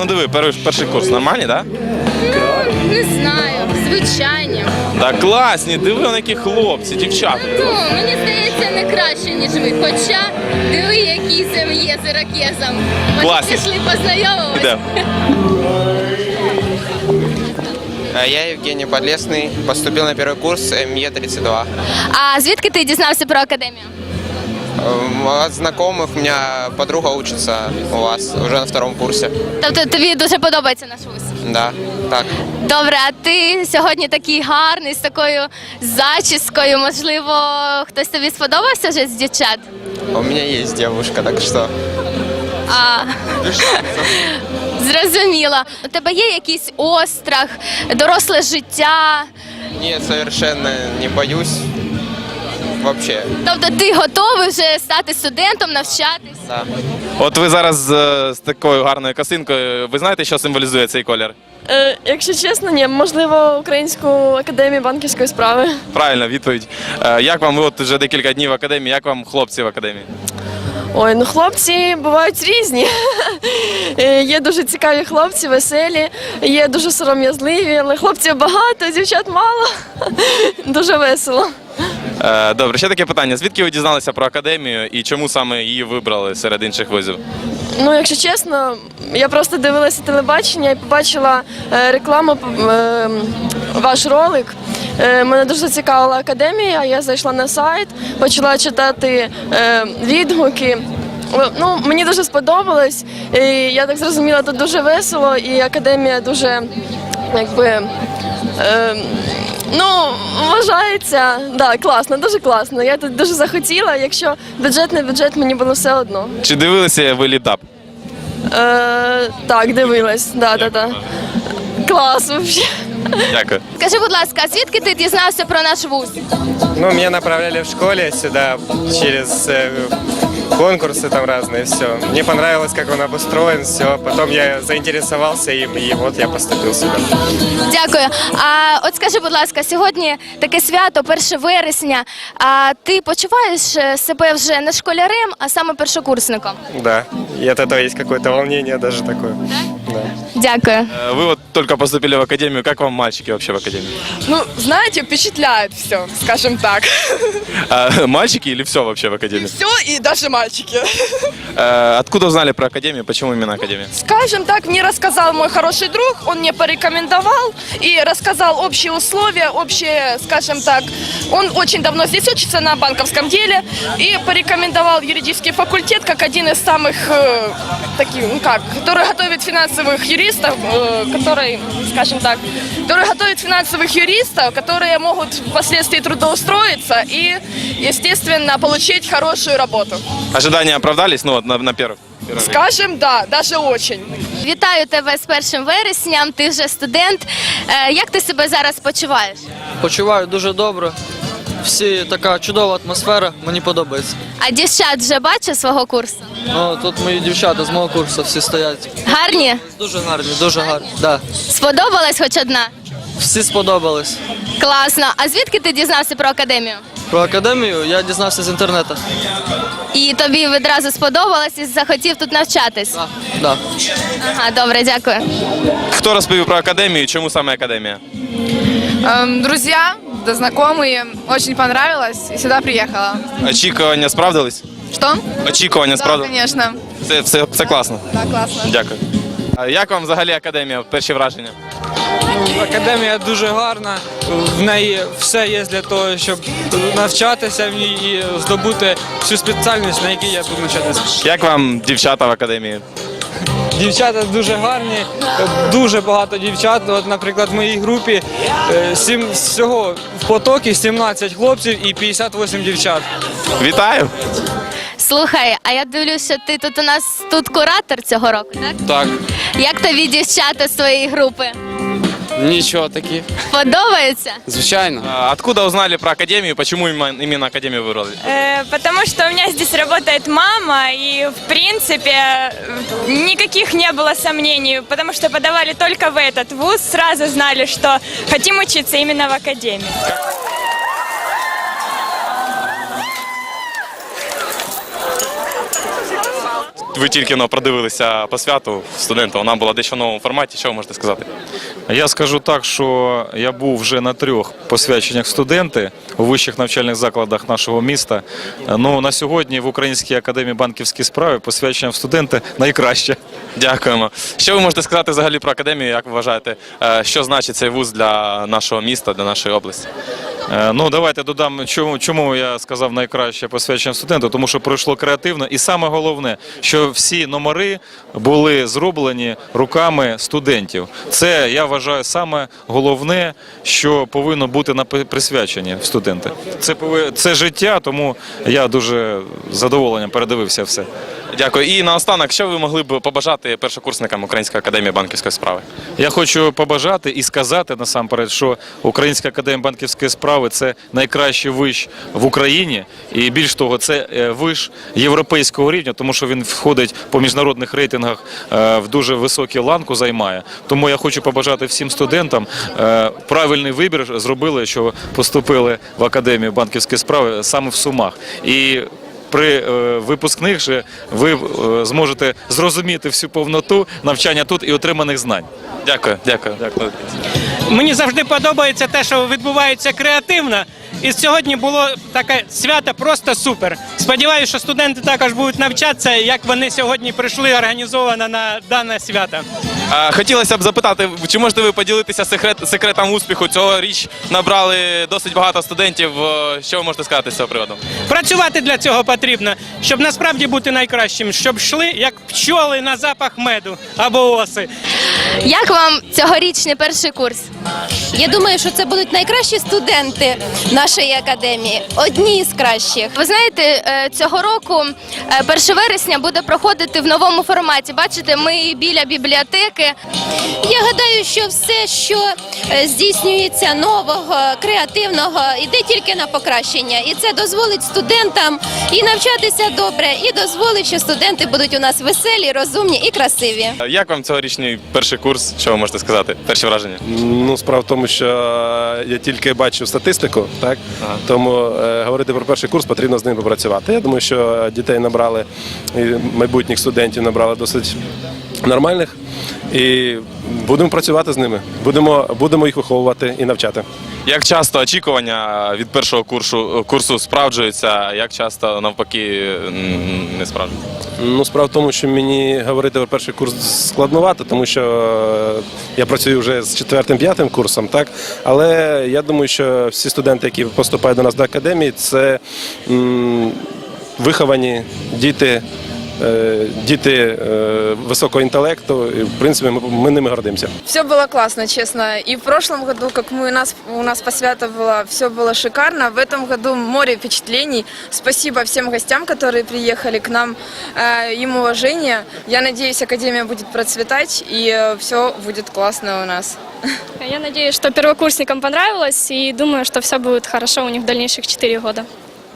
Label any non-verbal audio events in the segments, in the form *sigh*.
Ну диви, перший, перший курс нормальний, так? Не знаю, звичайні. Да? Так класні, диви, вони які хлопці, дівчата. Ну, мені здається, не краще, ніж ви. Хоча диви, який там є з ірокезом. Може, Класні. пішли познайомимось? Іде. Э, Я Евгений Подлесный, поступил на первый курс МЕ-32. А звідки ти дізнався про академію? Э, От знакомых у меня подруга учится у вас уже на втором курсе. Тобто тобі дуже подобається наш вуз? Да, так. Добре, а ти сьогодні такий гарний, з такою зачіскою. Можливо, хтось тобі сподобався вже з дівчат? У меня есть девушка, так что А, *laughs* зрозуміло. У тебе є якийсь острах, доросле життя? нет, совершенно не боюсь. Вообще, Тобто ти готовий вже стати студентом, навчатись? да. От ви зараз е, з такою гарною косинкою, ви знаєте, що символізує цей колір? Е, якщо чесно, ні, можливо, Українську академію банківської справи. Правильна відповідь. Е, Як вам ви от вже декілька днів в академії? Як вам хлопці в академії? Ой, ну хлопці бувають різні. *laughs* Е, Є дуже цікаві хлопці, веселі, є дуже сором'язливі, але хлопців багато, дівчат мало. *laughs* Дуже весело. Е, Добре, ще таке питання. Звідки ви дізналися про академію і чому саме її вибрали серед інших вузів? Ну, якщо чесно, я просто дивилася телебачення і побачила е, рекламу, е, ваш ролик. Мене дуже зацікавила академія. Я зайшла на сайт, почала читати відгуки. Ну, мені дуже сподобалось. І я так зрозуміла, тут дуже весело, і академія дуже якби. Ну, вважається, да, класно, дуже класно. Я тут дуже захотіла. Якщо бюджет не бюджет, мені було все одно. Чи дивилися ви літап? Е, так, дивилась. Да, да, да. Клас вообще. Дякую. Скажи, будь ласка, а звідки ти дізнався про наш вуз? Ну, меня направляли в школе сюда через э, конкурсы там разные, все. Мне понравилось, как он обустроен, все. Потом я заинтересовался им, и вот я поступил сюда. Дякую. А от скажи, будь ласка, сьогодні таке свято, 1 вересня. А ти почуваєш е, себе вже не школярем, а саме першокурсником? Да, и от этого есть какое-то волнение даже такое. Да. Дякую. Е, Ви от тільки поступили в академію. Як вам мальчики вообще в академії? Ну, знаете, впечатляет все, скажем так. А, мальчики или все вообще в академии? Все и даже мальчики. Э, Откуда узнали про академию? Почему именно академия? Скажем так, мне рассказал мой хороший друг, он мне порекомендовал и рассказал общие условия, общие, скажем так, он очень давно здесь учится на банковском деле и порекомендовал юридический факультет как один из самых э, таких, ну как, который готовит финансовых юристов, э, который, скажем так, который готовит финансовых юристов, которые могут впоследствии трудоустроиться и, естественно, получить хорошую работу. Ожидания оправдались? Ну, вот на, на первых. первых. Скажем, да, даже очень. Вітаю тебе з 1 вересням. Ти вже студент. Е, Як ти себе зараз почуваєш? Почуваю дуже добре. Всі така чудова атмосфера, мені подобається. А дівчат вже бачив свого курсу? Ну, тут мої дівчата з мого курсу всі стоять. Гарні? Дуже гарні, дуже гарні. Да. Сподобалась хоч одна? Всі сподобались. Класно. А звідки ти дізнався про академію? Про академію я дізнався з інтернету. І тобі відразу сподобалось і захотів тут навчатись? Да, да. Ага, добре, дякую. Хто розповів про академію? і Чому саме академія? Эм, Друзья, да знакомые, очень понравилось и сюда приехала. Очікування справдились? Что? Очікування Да, справдились? конечно. Все, все, все класно. Да, классно. Дякую. А як вам взагалі академія? Перші враження? Академія дуже гарна, в неї все є для того, щоб навчатися в ній і здобути всю спеціальність, на якій я буду навчатися. Як вам дівчата в академії? Дівчата дуже гарні, дуже багато дівчат. От, наприклад, в моїй групі е, сім, всього в потокі 17 хлопців і 58 дівчат. Вітаю! Слухай, а я дивлюсь, що ти тут у нас тут куратор цього року, так? Так, Як тобі дівчата з твоєї групи? нічого такі. Подобається? Звичайно. А Откуда узнали про академию? Почему именно именно академию выбрали? Э, Потому что у меня здесь работает мама, и в принципе э, никаких не было сомнений, потому что подавали только в этот вуз, сразу знали, что хотим учиться именно в академии. Ви тільки но продивилися по святу студента. Вона була дещо в новому форматі. Що ви можете сказати? Я скажу так, що я був вже на трьох посвяченнях студенти у вищих навчальних закладах нашого міста. Ну на сьогодні в Українській академії банківські справи посвячення в студенти найкраще. Дякуємо. Що ви можете сказати взагалі про академію? Як ви вважаєте, е, що значить цей вуз для нашого міста, для нашої області? Е, Ну давайте додам, чому, чому я сказав найкраще посвячення студенту, тому що пройшло креативно, і саме головне, що всі номери були зроблені руками студентів. Це я вважаю саме головне, що повинно бути на присвяченні студенти. Це це життя, тому я дуже задоволенням передивився все. Дякую. І наостанок, що ви могли б побажати першокурсникам Української академії банківської справи? Я хочу побажати і сказати насамперед, що Українська академія банківської справи це найкращий виш в Україні, і більш того, це е, виш європейського рівня, тому що він входить по міжнародних рейтингах е, в дуже високу ланку займає. Тому я хочу побажати всім студентам е, правильний вибір зробили, що поступили в академію банківської справи саме в Сумах. І при е, випускних же ви е, зможете зрозуміти всю повноту навчання тут і отриманих знань. Дякую, дякую. дякую. Мені завжди подобається те, що відбувається креативно. І сьогодні було таке свято просто супер. Сподіваюся, що студенти також будуть навчатися, як вони сьогодні прийшли організовано на дане свято. Хотілося б запитати, чи можете ви поділитися секрет, секретом успіху? Цьогоріч набрали досить багато студентів. Е, Що ви можете сказати з цього приводу? Працювати для цього потрібно, щоб насправді бути найкращим, щоб йшли як пчоли на запах меду або оси. Як вам цьогорічний перший курс? Я думаю, що це будуть найкращі студенти нашої академії, одні з кращих. Ви знаєте, е, цього року е, 1 вересня буде проходити в новому форматі. Бачите, ми біля бібліотеки. Я гадаю, що все, що е, здійснюється нового, креативного, йде тільки на покращення, і це дозволить студентам і навчатися добре, і дозволить, що студенти будуть у нас веселі, розумні і красиві. Е, Як вам цьогорічний перший курс? Що ви можете сказати? Перші враження? Ну, справа в тому, що я тільки бачив статистику, так тому е, говорити про перший курс потрібно з ним попрацювати. Я думаю, що дітей набрали і майбутніх студентів набрали досить нормальних. І будемо працювати з ними. Будемо, будемо їх виховувати і навчати. Як часто очікування від першого курсу, курсу справджуються, як часто навпаки не справджуються? Ну, справа в тому, що мені говорити про перший курс складновато, тому що е, я працюю вже з четвертим-п'ятим курсом, так але я думаю, що всі студенти, які поступають до нас до академії, це м, виховані діти. е, Діти е, високого інтелекту, і в принципі ми, ми ними гордимося. Все было классно, честно. И в прошлом году, как мы у нас у нас по свято было, все было шикарно. В этом году море впечатлений. Спасибо всем гостям, которые приехали к нам. Э, Им уважение. Я надеюсь, Академия будет процветать и все будет классно у нас. Я надеюсь, что первокурсникам понравилось и думаю, что все будет хорошо у них в дальнейших 4 года.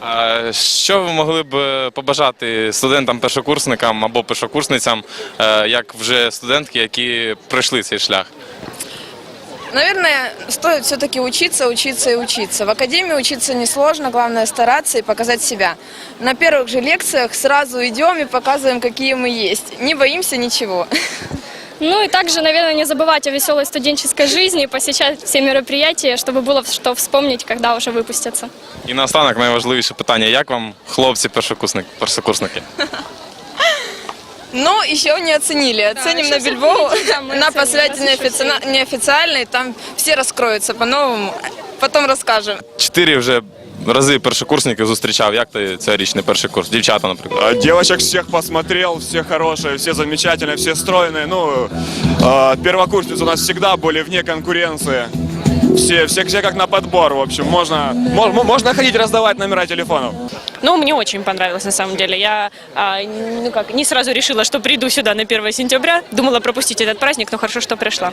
А Що ви могли б е, побажати студентам-першокурсникам або першокурсницям, е, як вже студентки, які пройшли цей шлях? Наверное, стоит все-таки учиться, учиться и учиться. В академии учиться несложно, главное стараться и показать себя. На первых же лекциях сразу идем и показываем, какие мы есть. Не боимся ничего. *laughs* Ну и также, наверное, не забывать о веселой студенческой жизни, посещать все мероприятия, чтобы было что вспомнить, когда уже выпустятся. І наостанок найважливіше питання: як вам хлопці першокурсники? першокурсники? Но еще не оценили. Оценим на Бильбоу, на посвяти неофици- неофициальной, там все раскроются по-новому. Потом расскажем. Чотири вже рази першокурсників зустрічав. Як ти цьогорічний перший курс? Дівчата, наприклад. Девочек всех посмотрел, все хорошие, все замечательные, все стройные. Ну, э, первокурсницы у нас всегда были вне конкуренции. Все, все, все как на подбор, в общем. Можно, можно, можно ходить раздавать номера телефонов. Ну, мне очень понравилось на самом деле. Я а, ну как, не сразу решила, что приду сюда на 1 сентября. Думала пропустить этот праздник, но хорошо, что пришла.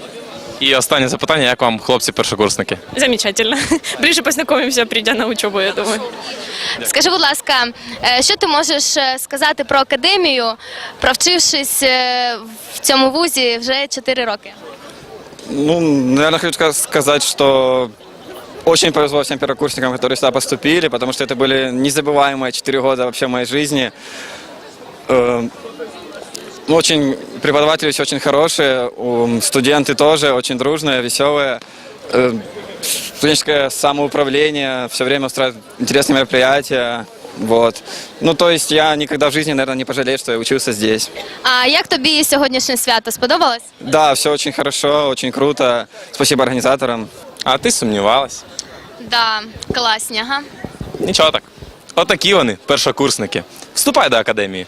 І останнє запитання: як вам хлопці-першокурсники? Замечательно. *laughs* Ближе познакомимся, придя на учебу, я думаю. Скажи, будь ласка, е, що ти можеш е, сказати про академію, провчившись е, в цьому вузі вже 4 роки? Ну, наверное, хочу ска- сказать, что очень повезло всем первокурсникам, которые сюда поступили, потому что это были незабываемые четыре года вообще моей жизни. Э, Очень преподаватели все очень хорошие, ум, студенты тоже очень дружные, веселые. Э, Студенческое самоуправление все время устраивает интересные мероприятия. Вот. Ну, то есть я никогда в жизни, наверное, не пожалею, что я учился здесь. А як тобі сьогоднішнє свято сподобалось? Да, все очень хорошо, очень круто. Спасибо организаторам. А ти сумнівалась? Да, класні, ага. Нічого так. Отакі вони, першокурсники. Вступай до академії.